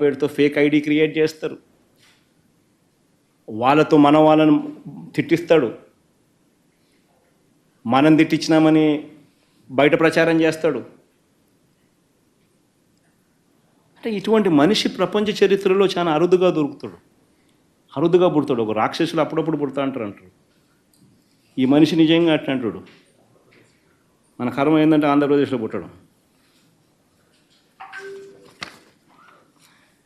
పేరుతో fake ID create చేస్తారు. వాళ్ళతో మన వాళ్ళని తిట్టిస్తాడు. మనం తిట్టించినామని బయట ప్రచారం చేస్తాడు. అంటే ఇటువంటి మనిషి ప్రపంచ చరిత్రలో చాలా అరుదుగా దొరుకుతాడు. అరుదుగా పుడతాడు. ఒక రాక్షసులు అప్పుడప్పుడు పుడతా అంటారు అంటారు. ఈ మనిషి నిజంగా అట్లా అంటాడు. మన కర్మ ఏంటంటే ఆంధ్రప్రదేశ్లో పుట్టడం.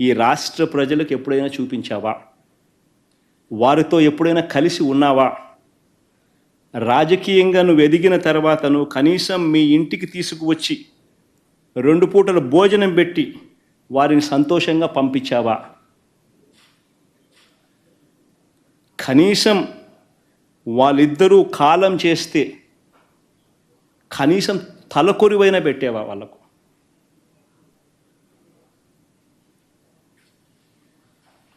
ఈ రాష్ట్ర ప్రజలకు ఎప్పుడైనా చూపించావా? వారితో ఎప్పుడైనా కలిసి ఉన్నావా? రాజకీయంగా నువ్వు ఎదిగిన తర్వాత నువ్వు కనీసం మీ ఇంటికి తీసుకువచ్చి రెండు పూటల భోజనం పెట్టి వారిని సంతోషంగా పంపించావా? కనీసం వాళ్ళిద్దరూ కాలం చేస్తే కనీసం తలకొరివైనా పెట్టేవా వాళ్ళకు?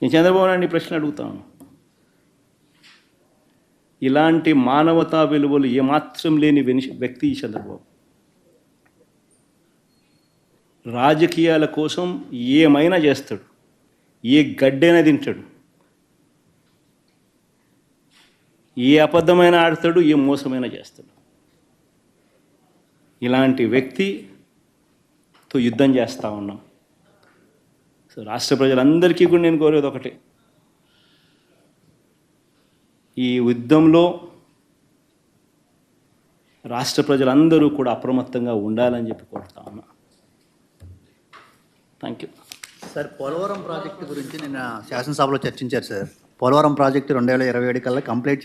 నేను చంద్రబాబు నాయుడు ప్రశ్న అడుగుతాను ఇలాంటి మానవతా విలువలు ఏమాత్రం లేని వ్యక్తి ఈ చంద్రబాబు. రాజకీయాల కోసం ఏమైనా చేస్తాడు ఏ గడ్డైనా తింటాడు ఏ అబద్ధమైన ఆడతాడు ఏ మోసమైనా చేస్తాడు. ఇలాంటి వ్యక్తితో యుద్ధం చేస్తూ ఉన్నాం. సో రాష్ట్ర ప్రజలందరికీ కూడా నేను కోరేది ఒకటే. ఈ యుద్ధంలో రాష్ట్ర ప్రజలందరూ కూడా అప్రమత్తంగా ఉండాలని చెప్పి కోరుతా ఉన్నా. Thank you sir Polavaram project గురించి నిన్న శాసనసభలో చర్చించారు సార్. పోలవరం ప్రాజెక్టు రెండు వేల ఇరవై ఏడు కల్లా కంప్లీట్